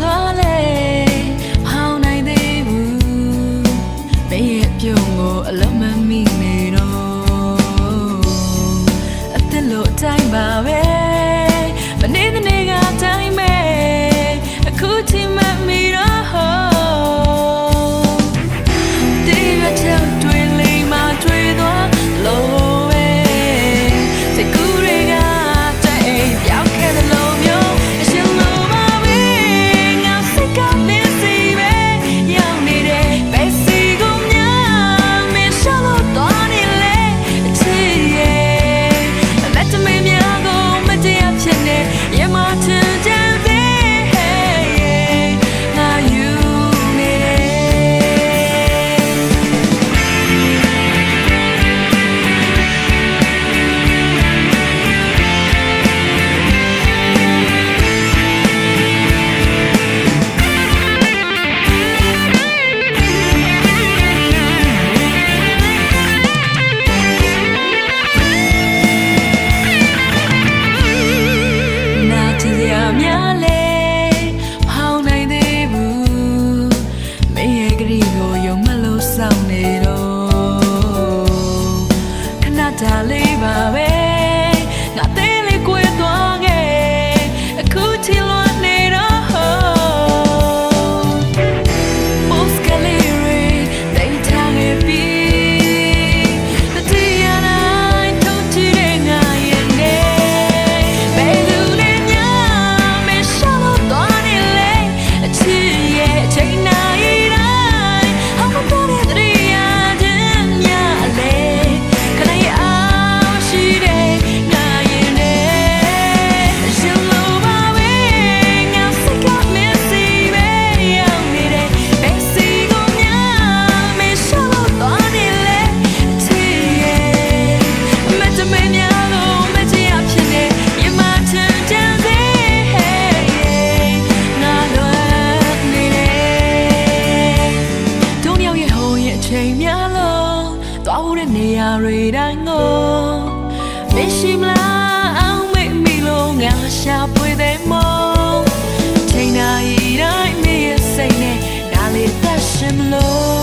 သွားလဲဟောင်းနိုင်သေးဘူးဘယ်ရဲ့ပြုံကိုအလုံးမမိနေတော့အသက်လို့တိုင်းပါပဲမနေ့တနေ့ကတိုင်း တွေတိုင်းကိုမရှိမလားအောင်မေ့မိလို့ငါရှာပွေတဲ့မုံချိန်တိုင်းတိုင်းမရဲ့စိတ်နဲ့ဒါလေးသက်ရှင်လို့